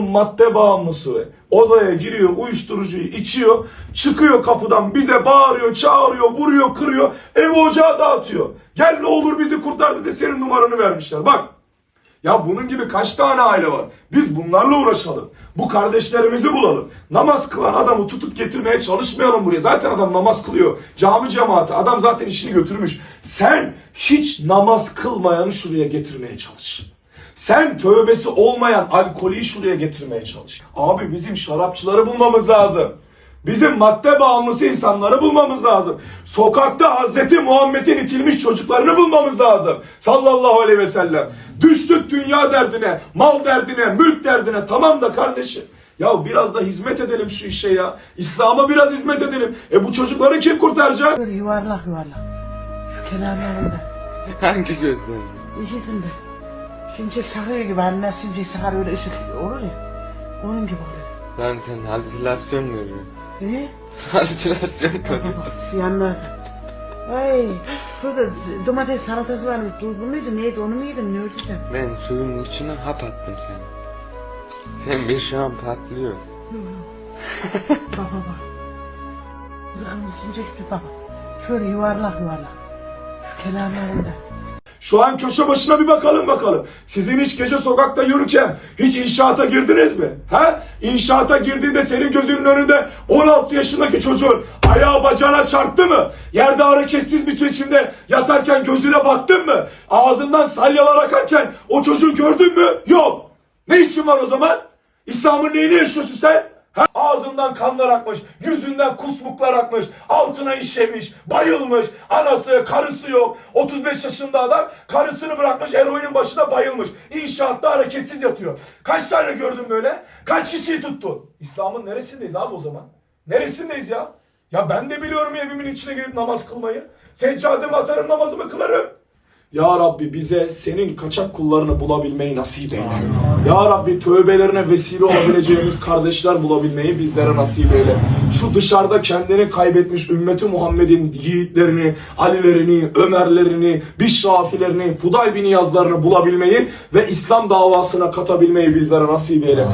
Oğlum madde bağımlısı. Odaya giriyor, uyuşturucuyu içiyor, çıkıyor kapıdan bize bağırıyor, çağırıyor, vuruyor, kırıyor, ev ocağı dağıtıyor. Gel ne olur bizi kurtar dedi senin numaranı vermişler. Bak ya bunun gibi kaç tane aile var? Biz bunlarla uğraşalım. Bu kardeşlerimizi bulalım. Namaz kılan adamı tutup getirmeye çalışmayalım buraya. Zaten adam namaz kılıyor. Cami cemaati. Adam zaten işini götürmüş. Sen hiç namaz kılmayanı şuraya getirmeye çalış. Sen tövbesi olmayan alkolü şuraya getirmeye çalış. Abi bizim şarapçıları bulmamız lazım. Bizim madde bağımlısı insanları bulmamız lazım. Sokakta Hazreti Muhammed'in itilmiş çocuklarını bulmamız lazım. Sallallahu aleyhi ve sellem. Düştük dünya derdine, mal derdine, mülk derdine. Tamam da kardeşim. Ya biraz da hizmet edelim şu işe ya. İslam'a biraz hizmet edelim. E bu çocukları kim kurtaracak? Yuvarlak yuvarlak. Şu kenarlarında. Hangi gözlerin? İkisinde. Şimşek çakıyor gibi nasıl şimşek çakar öyle ışık olur ya. Onun gibi oluyor. Ben sen halüsinasyon mu görüyorsun? Ee? Halüsinasyon mu görüyorsun? Şu yanlarda. Ay, şurada domates salatası varmış. Tuzlu muydu neydi onu mu yedin ne öldü sen? Ben suyun içine hap attım seni. Sen bir şu an patlıyor. baba baba. Zıkımlı şimşek gibi baba. Şöyle yuvarlak yuvarlak. Şu kenarlarında. Şu an köşe başına bir bakalım bakalım. Sizin hiç gece sokakta yürürken hiç inşaata girdiniz mi? Ha? İnşaata girdiğinde senin gözünün önünde 16 yaşındaki çocuğun ayağı bacağına çarptı mı? Yerde hareketsiz bir biçimde yatarken gözüne baktın mı? Ağzından salyalar akarken o çocuğu gördün mü? Yok. Ne işin var o zaman? İslam'ın neyini yaşıyorsun sen? Ağzından kanlar akmış, yüzünden kusmuklar akmış, altına işemiş, bayılmış, anası, karısı yok. 35 yaşında adam karısını bırakmış, eroinin başına bayılmış. İnşaatta hareketsiz yatıyor. Kaç tane gördün böyle? Kaç kişiyi tuttun? İslam'ın neresindeyiz abi o zaman? Neresindeyiz ya? Ya ben de biliyorum evimin içine girip namaz kılmayı. Seccademi atarım namazımı kılarım. Ya Rabbi bize senin kaçak kullarını bulabilmeyi nasip eyle. Ya Rabbi tövbelerine vesile olabileceğimiz kardeşler bulabilmeyi bizlere nasip eyle. Şu dışarıda kendini kaybetmiş ümmeti Muhammed'in yiğitlerini, Alilerini, Ömerlerini, Bişrafilerini, Fuday bin Yazlarını bulabilmeyi ve İslam davasına katabilmeyi bizlere nasip eyle.